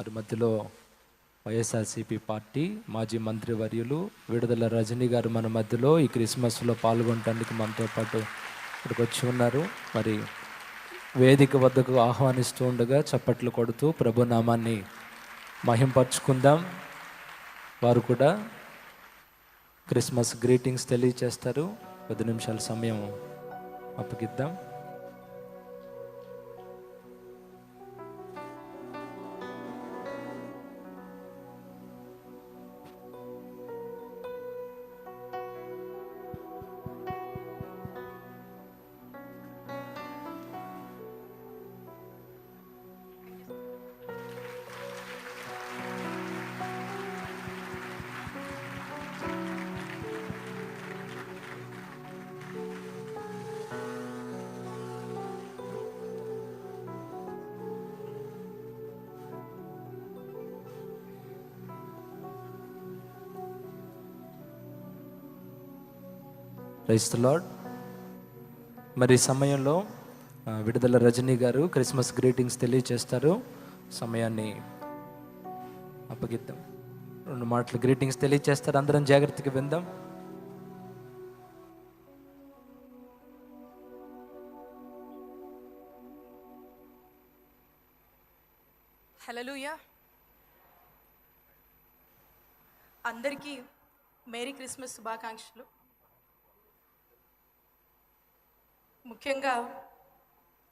మరి మధ్యలో వైఎస్ఆర్సీపీ పార్టీ మాజీ మంత్రి వర్యులు విడుదల రజనీ గారు మన మధ్యలో ఈ క్రిస్మస్లో పాల్గొనడానికి మనతో పాటు ఇక్కడికి వచ్చి ఉన్నారు. మరి వేదిక వద్దకు ఆహ్వానిస్తూ ఉండగా చప్పట్లు కొడుతూ ప్రభునామాన్ని మహింపరుచుకుందాం మహింపరచుకుందాం. వారు కూడా క్రిస్మస్ గ్రీటింగ్స్ తెలియచేస్తారు. పది నిమిషాల సమయం అప్పగిద్దాం. రైస్ మరి సమయంలో విడుదల రజనీ గారు క్రిస్మస్ గ్రీటింగ్స్ తెలియచేస్తారు. సమయాన్ని అప్పగిద్దాం. రెండు మాటలు గ్రీటింగ్స్ తెలియచేస్తారు. అందరం జాగ్రత్తగా విందాం. హలలుయా అందరికీ మేరీ క్రిస్మస్ శుభాకాంక్షలు. ముఖ్యంగా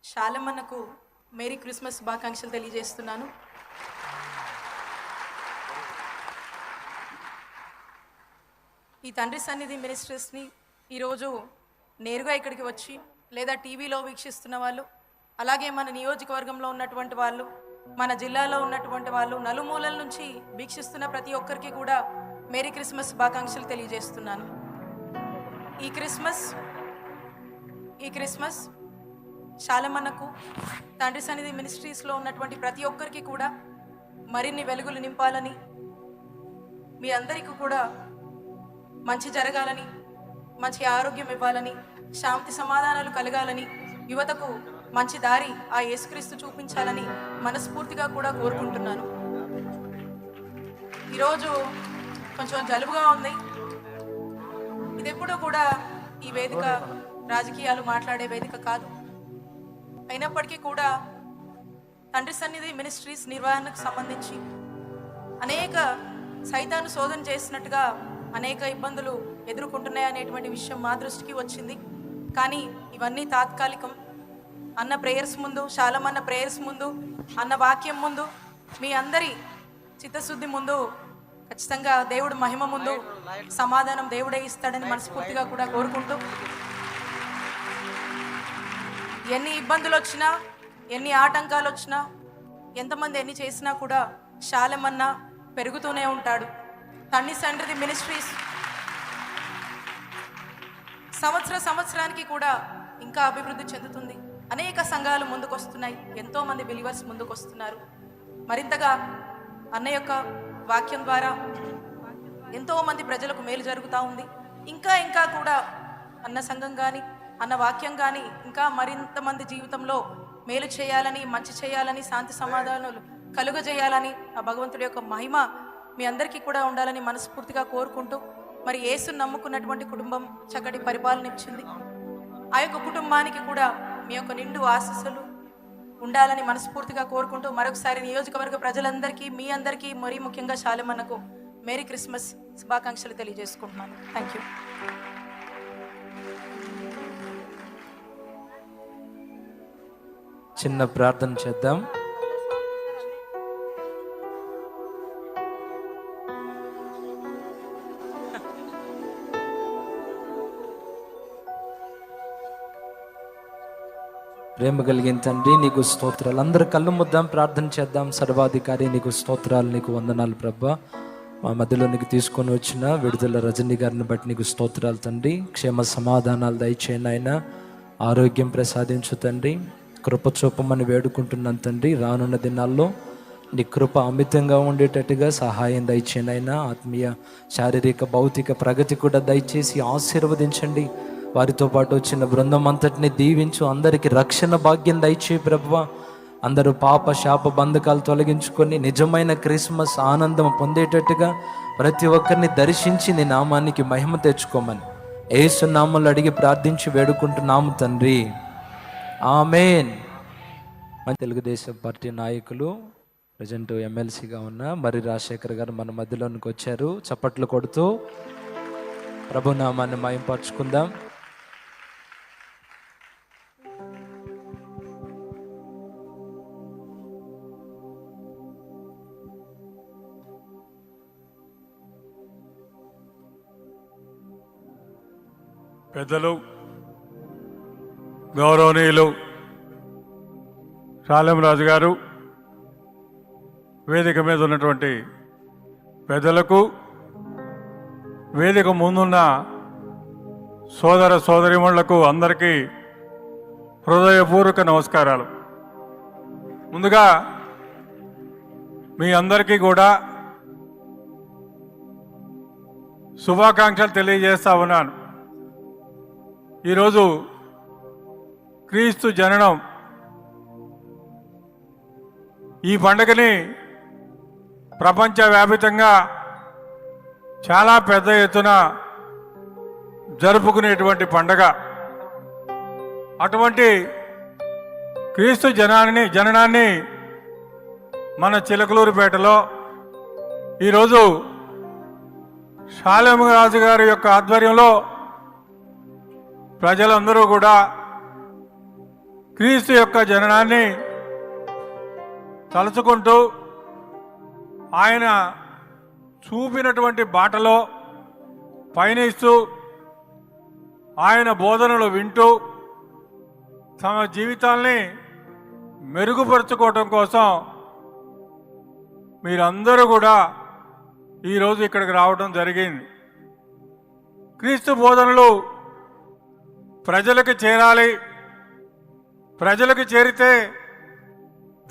శాలమన్నకు మేరీ క్రిస్మస్ శుభాకాంక్షలు తెలియజేస్తున్నాను. ఈ తండ్రి సన్నిధి మినిస్టర్స్ని ఈరోజు నేరుగా ఇక్కడికి వచ్చి లేదా టీవీలో వీక్షిస్తున్న వాళ్ళు అలాగే మన నియోజకవర్గంలో ఉన్నటువంటి వాళ్ళు మన జిల్లాలో ఉన్నటువంటి వాళ్ళు నలుమూలల నుంచి వీక్షిస్తున్న ప్రతి ఒక్కరికి కూడా మేరీ క్రిస్మస్ శుభాకాంక్షలు తెలియజేస్తున్నాను. ఈ క్రిస్మస్ ఈ క్రిస్మస్ శాలమన్నకు తండ్రి సన్నిధి మినిస్ట్రీస్లో ఉన్నటువంటి ప్రతి ఒక్కరికి కూడా మరిన్ని వెలుగులు నింపాలని మీ అందరికీ కూడా మంచి జరగాలని మంచి ఆరోగ్యం ఇవ్వాలని శాంతి సమాధానాలు కలగాలని యువతకు మంచి దారి ఆ యేసుక్రీస్తు చూపించాలని మనస్ఫూర్తిగా కూడా కోరుకుంటున్నాను. ఈరోజు కొంచెం జలుబుగా ఉంది. ఇది ఎప్పుడూ కూడా ఈ వేదిక రాజకీయాలు మాట్లాడే వేదిక కాదు. అయినప్పటికీ కూడా తండ్రి సన్నిధి మినిస్ట్రీస్ నిర్వహణకు సంబంధించి అనేక సైతాను శోధన చేసినట్టుగా అనేక ఇబ్బందులు ఎదుర్కొంటున్నాయి అనేటువంటి విషయం మా దృష్టికి వచ్చింది. కానీ ఇవన్నీ తాత్కాలికం. అన్న ప్రేయర్స్ ముందు శాలమన్న ప్రేయర్స్ ముందు అన్న వాక్యం ముందు మీ అందరి చిత్తశుద్ధి ముందు ఖచ్చితంగా దేవుడు మహిమ ముందు సమాధానం దేవుడే ఇస్తాడని మనస్ఫూర్తిగా కూడా కోరుకుంటూ ఎన్ని ఇబ్బందులు వచ్చినా ఎన్ని ఆటంకాలు వచ్చినా ఎంతమంది ఎన్ని చేసినా కూడా శాలమన్నా పెరుగుతూనే ఉంటాడు. తన్ని సండ్రిది మినిస్ట్రీస్. సంవత్సర సంవత్సరానికి కూడా ఇంకా అభివృద్ధి చెందుతుంది. అనేక సంఘాలు ముందుకొస్తున్నాయి. ఎంతోమంది బిలీవర్స్ ముందుకొస్తున్నారు. మరింతగా అన్న యొక్క వాక్యం ద్వారా ఎంతోమంది ప్రజలకు మేలు జరుగుతూ ఉంది. ఇంకా ఇంకా కూడా అన్న సంఘం కానీ అన్న వాక్యం కానీ ఇంకా మరింత మంది జీవితంలో మేలు చేయాలని మంచి చేయాలని శాంతి సమాధానాలు కలుగజేయాలని ఆ భగవంతుడి యొక్క మహిమ మీ అందరికీ కూడా ఉండాలని మనస్ఫూర్తిగా కోరుకుంటూ మరి యేసు నమ్ముకున్నటువంటి కుటుంబం చక్కటి పరిపాలన ఇచ్చింది. ఆ యొక్క కుటుంబానికి కూడా మీ యొక్క నిండు ఆశీస్సులు ఉండాలని మనస్ఫూర్తిగా కోరుకుంటూ మరొకసారి నియోజకవర్గ ప్రజలందరికీ మీ అందరికీ మరీ ముఖ్యంగా శాలమన్నకు మేరీ క్రిస్మస్ శుభాకాంక్షలు తెలియజేసుకుంటున్నాను. థ్యాంక్ యూ చిన్న ప్రార్థన చేద్దాం. ప్రేమ కలిగిన తండ్రి నీకు స్తోత్రాలు. అందరు కళ్ళు ముద్దాం ప్రార్థన చేద్దాం. సర్వాధికారి నీకు స్తోత్రాలు నీకు వందనాలు ప్రభా. మా మధ్యలో నీకు తీసుకొని వచ్చిన విడుదల రజనీ గారిని బట్టి నీకు స్తోత్రాలు తండ్రి. క్షేమ సమాధానాలు దయచేయండి ఆయన ఆరోగ్యం ప్రసాదించు తండ్రి. కృప చూపమని వేడుకుంటున్నాను తండ్రి. రానున్న దినాల్లో నీ కృప అమితంగా ఉండేటట్టుగా సహాయం దయచేయండి అయినా ఆత్మీయ శారీరక భౌతిక ప్రగతి కూడా దయచేసి ఆశీర్వదించండి. వారితో పాటు వచ్చిన బృందం అంతటిని దీవించు అందరికి రక్షణ భాగ్యం దయచేయి ప్రభువ. అందరూ పాప శాప బంధకాలు తొలగించుకొని నిజమైన క్రిస్మస్ ఆనందం పొందేటట్టుగా ప్రతి ఒక్కరిని దర్శించి నీ నామానికి మహిమ తెచ్చుకోమని ఏసు అడిగి ప్రార్థించి వేడుకుంటున్నాము తండ్రి. ఆమెన్. మన తెలుగుదేశం పార్టీ నాయకులు ప్రజెంట్ ఎమ్మెల్సీగా ఉన్న మరి రాజశేఖర్ గారు మన మధ్యలోనికి వచ్చారు. చప్పట్లు కొడుతూ ప్రభునామాన్ని మయంపరుచుకుందాం. పెద్దలు గౌరవనీయులు రాజు గారు వేదిక మీద ఉన్నటువంటి పెద్దలకు వేదిక ముందున్న సోదర సోదరిమణులకు అందరికీ హృదయపూర్వక నమస్కారాలు. ముందుగా మీ అందరికీ కూడా శుభాకాంక్షలు తెలియజేస్తా ఉన్నాను. ఈరోజు క్రీస్తు జననం. ఈ పండుగని ప్రపంచవ్యాపితంగా చాలా పెద్ద ఎత్తున జరుపుకునేటువంటి పండగ. అటువంటి క్రీస్తు జనాన్ని జననాన్ని మన చిలకలూరుపేటలో ఈరోజు రాజు గారి యొక్క ఆధ్వర్యంలో ప్రజలందరూ కూడా క్రీస్తు యొక్క జననాన్ని తలుచుకుంటూ ఆయన చూపినటువంటి బాటలో పయనిస్తూ ఆయన బోధనలు వింటూ తమ జీవితాల్ని మెరుగుపరుచుకోవటం కోసం మీరందరూ కూడా ఈరోజు ఇక్కడికి రావడం జరిగింది. క్రీస్తు బోధనలు ప్రజలకు చేరాలి. ప్రజలకు చేరితే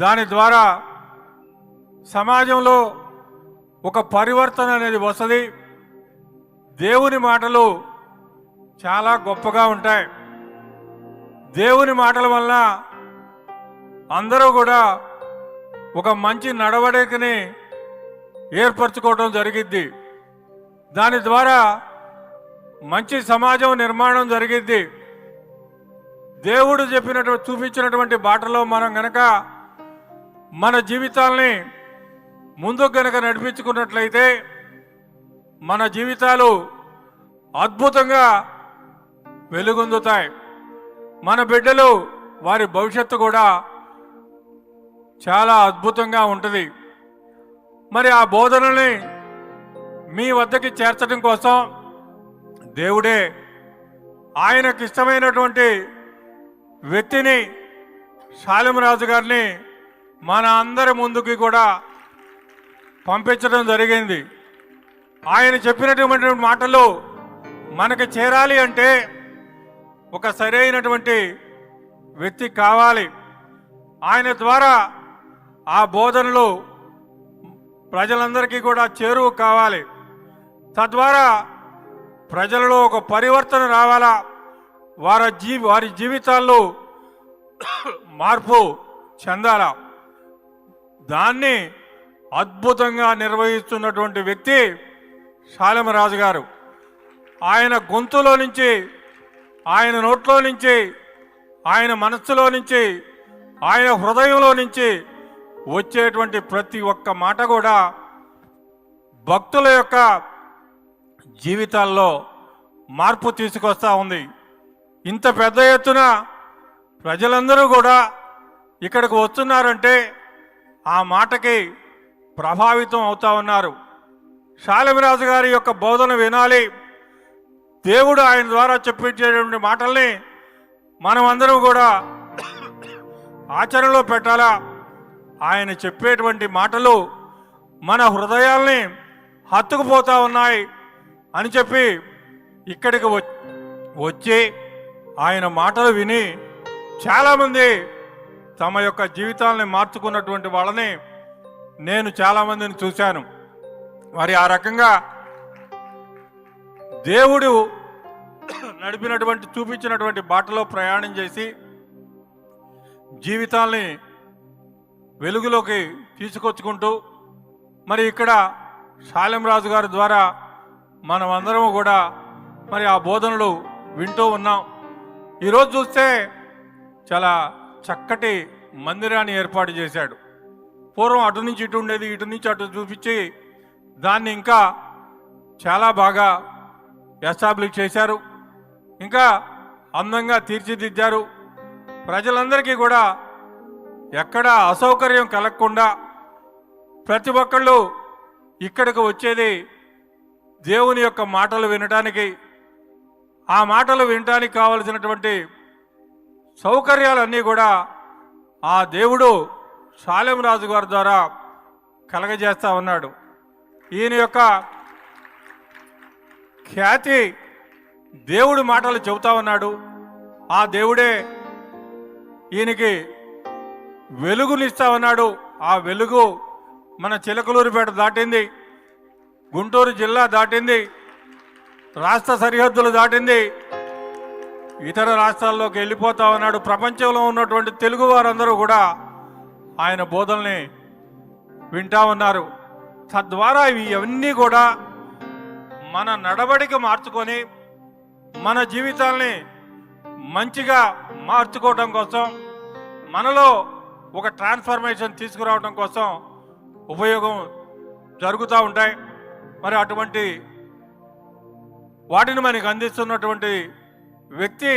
దాని ద్వారా సమాజంలో ఒక పరివర్తన అనేది వస్తుంది. దేవుని మాటలు చాలా గొప్పగా ఉంటాయి. దేవుని మాటల వల్ల అందరూ కూడా ఒక మంచి నడవడికని ఏర్పరచుకోవడం జరిగిద్ది. దాని ద్వారా మంచి సమాజం నిర్మాణం జరిగిద్ది. దేవుడు చెప్పినటువంటి చూపించినటువంటి బాటలో మనం గనక మన జీవితాల్ని ముందుకు గనక నడిపించుకున్నట్లయితే మన జీవితాలు అద్భుతంగా వెలుగొందుతాయి. మన బిడ్డలు వారి భవిష్యత్తు కూడా చాలా అద్భుతంగా ఉంటుంది. మరి ఆ బోధనల్ని మీ వద్దకి చేర్చడం కోసం దేవుడే ఆయనకు ఇష్టమైనటువంటి వ్యక్తిని శాలిమరాజు గారిని మన అందరి ముందుకి కూడా పంపించడం జరిగింది. ఆయన చెప్పినటువంటి మాటలు మనకి చేరాలి అంటే ఒక సరైనటువంటి వ్యక్తి కావాలి. ఆయన ద్వారా ఆ బోధనలు ప్రజలందరికీ కూడా చేరువు కావాలి. తద్వారా ప్రజలలో ఒక పరివర్తన రావాలా? వారి జీ వారి జీవితాల్లో మార్పు చెందాల? దాన్ని అద్భుతంగా నిర్వహిస్తున్నటువంటి వ్యక్తి శాలమరాజు గారు ఆయన గొంతులో నుంచి ఆయన నోట్లో నుంచి ఆయన మనస్సులో నుంచి ఆయన హృదయంలో నుంచి వచ్చేటువంటి ప్రతి ఒక్క మాట కూడా భక్తుల యొక్క జీవితాల్లో మార్పు తీసుకొస్తా ఉంది. ఇంత పెద్ద ఎత్తున ప్రజలందరూ కూడా ఇక్కడికి వస్తున్నారంటే ఆ మాటకి ప్రభావితం అవుతా ఉన్నారు. శాలిమరాజు గారి యొక్క బోధన వినాలి. దేవుడు ఆయన ద్వారా చెప్పించేటువంటి మాటల్ని మనమందరం కూడా ఆచరణలో పెట్టాలా? ఆయన చెప్పేటువంటి మాటలు మన హృదయాల్ని హత్తుకుపోతా ఉన్నాయి అని చెప్పి ఇక్కడికి వ- వచ్చి ఆయన మాటలు విని చాలామంది తమ యొక్క జీవితాలని మార్చుకున్నటువంటి వాళ్ళని నేను చాలామందిని చూశాను. మరి ఆ రకంగా దేవుడు నడిపినటువంటి చూపించినటువంటి బాటలో ప్రయాణం చేసి జీవితాల్ని వెలుగులోకి తీసుకొచ్చుకుంటూ మరి ఇక్కడ శాలెం రాజు గారి ద్వారా మనం కూడా మరి ఆ బోధనలు వింటూ ఉన్నాం. ఈరోజు చూస్తే చాలా చక్కటి మందిరాన్ని ఏర్పాటు చేశాడు. పూర్వం అటు నుంచి ఇటు ఉండేది ఇటు నుంచి అటు చూపించి దాన్ని ఇంకా చాలా బాగా ఎస్టాబ్లిష్ చేశారు. ఇంకా అందంగా తీర్చిదిద్దారు. ప్రజలందరికీ కూడా ఎక్కడ అసౌకర్యం కలగకుండా ప్రతి ఒక్కళ్ళు ఇక్కడికి వచ్చేది దేవుని యొక్క మాటలు వినడానికి ఆ మాటలు వినటానికి కావలసినటువంటి సౌకర్యాలన్నీ కూడా ఆ దేవుడు శాలెం రాజు గారి ద్వారా కలగజేస్తా ఉన్నాడు. ఈయన యొక్క ఖ్యాతి దేవుడు మాటలు చెబుతా ఉన్నాడు. ఆ దేవుడే ఈయనకి వెలుగునిస్తా ఉన్నాడు. ఆ వెలుగు మన చిలకలూరుపేట దాటింది. గుంటూరు జిల్లా దాటింది. రాష్ట్ర సరిహద్దులు దాటింది. ఇతర రాష్ట్రాల్లోకి వెళ్ళిపోతా ఉన్నాడు. ప్రపంచంలో ఉన్నటువంటి తెలుగు వారందరూ కూడా ఆయన బోధల్ని వింటా ఉన్నారు. తద్వారా ఇవి ఇవన్నీ కూడా మన నడవడికి మార్చుకొని మన జీవితాల్ని మంచిగా మార్చుకోవడం కోసం మనలో ఒక ట్రాన్స్ఫర్మేషన్ తీసుకురావడం కోసం ఉపయోగం జరుగుతూ ఉంటాయి. మరి అటువంటి వాటిని మనకి అందిస్తున్నటువంటి వ్యక్తి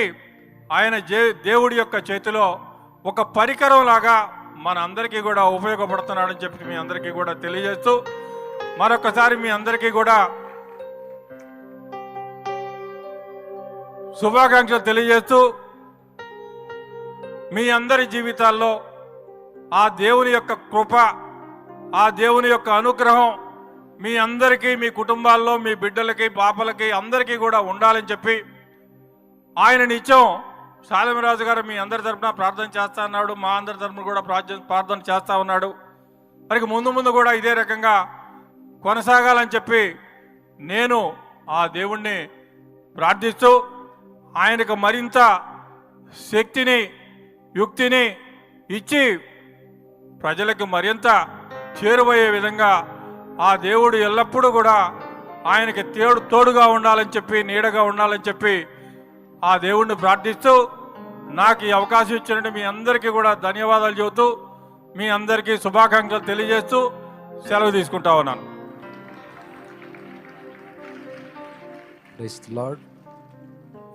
ఆయన జే దేవుడి యొక్క చేతిలో ఒక పరికరం లాగా మన అందరికీ కూడా ఉపయోగపడుతున్నాడని చెప్పి మీ అందరికీ కూడా తెలియజేస్తూ మరొకసారి మీ అందరికీ కూడా శుభాకాంక్షలు తెలియజేస్తూ మీ అందరి జీవితాల్లో ఆ దేవుని యొక్క కృప ఆ దేవుని యొక్క అనుగ్రహం మీ అందరికీ మీ కుటుంబాల్లో మీ బిడ్డలకి పాపలకి అందరికీ కూడా ఉండాలని చెప్పి ఆయన నిత్యం శాలమరాజు గారు మీ అందరి తరఫున ప్రార్థన చేస్తా ఉన్నాడు. మా అందరి తరఫున కూడా ప్రార్థన ప్రార్థన చేస్తా ఉన్నాడు. మరి ముందు ముందు కూడా ఇదే రకంగా కొనసాగాలని చెప్పి నేను ఆ దేవుణ్ణి ప్రార్థిస్తూ ఆయనకు మరింత శక్తిని యుక్తిని ఇచ్చి ప్రజలకు మరింత చేరువయ్యే విధంగా ఆ దేవుడు ఎల్లప్పుడూ కూడా ఆయనకి తేడు తోడుగా ఉండాలని చెప్పి నీడగా ఉండాలని చెప్పి ఆ దేవుణ్ణి ప్రార్థిస్తూ నాకు ఈ అవకాశం ఇచ్చినట్టు మీ అందరికీ కూడా ధన్యవాదాలు చెబుతూ మీ అందరికీ శుభాకాంక్షలు తెలియజేస్తూ సెలవు తీసుకుంటా ఉన్నాను. లార్డ్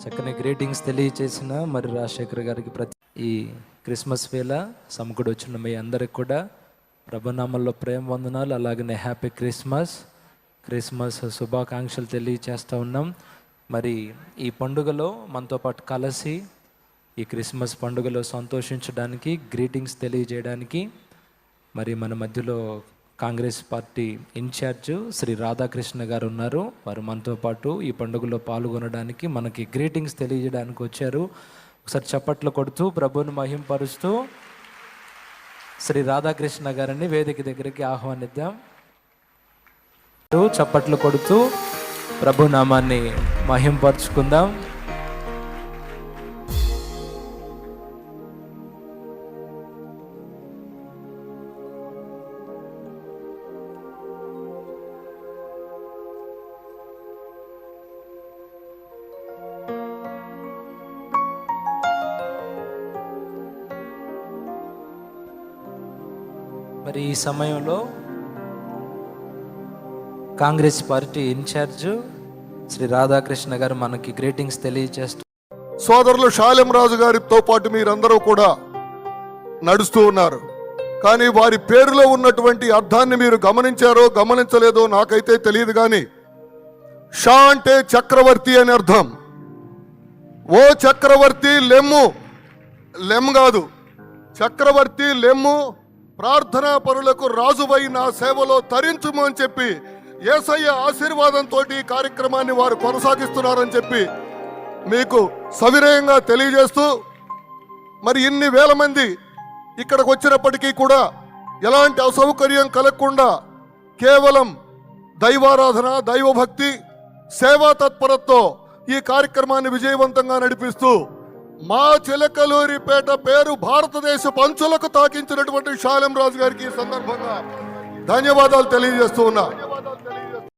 చక్కని గ్రీటింగ్స్ తెలియచేసిన మరి రాజశేఖర్ గారికి ప్రతి ఈ క్రిస్మస్ వేళ సమకుడు వచ్చిన మీ అందరికి కూడా ప్రభనామంలో ప్రేమ వందనాలు అలాగనే హ్యాపీ క్రిస్మస్ క్రిస్మస్ శుభాకాంక్షలు తెలియచేస్తూ ఉన్నాం. మరి ఈ పండుగలో మనతో పాటు కలిసి ఈ క్రిస్మస్ పండుగలో సంతోషించడానికి గ్రీటింగ్స్ తెలియజేయడానికి మరి మన మధ్యలో Congress party in charge Shri Radhakrishna గారు ఉన్నారు. వారు మనతో పాటు ఈ పండుగలో పాల్గొనడానికి మనకి గ్రీటింగ్స్ తెలియజేయడానికి వచ్చారు. ఒకసారి చప్పట్లు కొడుతూ ప్రభుని మహింపరుస్తూ శ్రీ రాధాకృష్ణ గారిని వేదిక దగ్గరికి ఆహ్వానిద్దాం. చప్పట్లు కొడుతూ ప్రభునామాన్ని మహింపరుచుకుందాం. మరి ఈ సమయంలో Congress party in charge Shri Radhakrishna గారు మనకి గ్రీటింగ్స్ తెలియజేస్తూ సోదరులు శాలెం రాజు గారితో పాటు మీరందరూ కూడా నడుస్తూ ఉన్నారు. కానీ వారి పేరులో ఉన్నటువంటి అర్థాన్ని మీరు గమనించారో గమనించలేదో నాకైతే తెలియదు కానీ షా అంటే చక్రవర్తి అని అర్థం. ఓ చక్రవర్తి లెమ్ము లెమ్ కాదు చక్రవర్తి లెమ్ము ప్రార్థనా పరులకు రాజువై నా సేవలో తరించుము అని చెప్పి ఏసయ్య ఆశీర్వాదంతో ఈ కార్యక్రమాన్ని వారు కొనసాగిస్తున్నారని చెప్పి మీకు సవినయంగా తెలియజేస్తూ మరి ఇన్ని వేల మంది ఇక్కడికి వచ్చినప్పటికీ కూడా ఎలాంటి అసౌకర్యం కలగకుండా కేవలం దైవారాధన దైవభక్తి సేవా తత్పరతతో ఈ కార్యక్రమాన్ని విజయవంతంగా నడిపిస్తూ మా చిలకలూరిపేట పేరు భారతదేశ పంచులకు తాకించినటువంటి శాలెం రాజు గారికి ఈ సందర్భంగా ధన్యవాదాలు తెలియజేస్తూ ఉన్నా.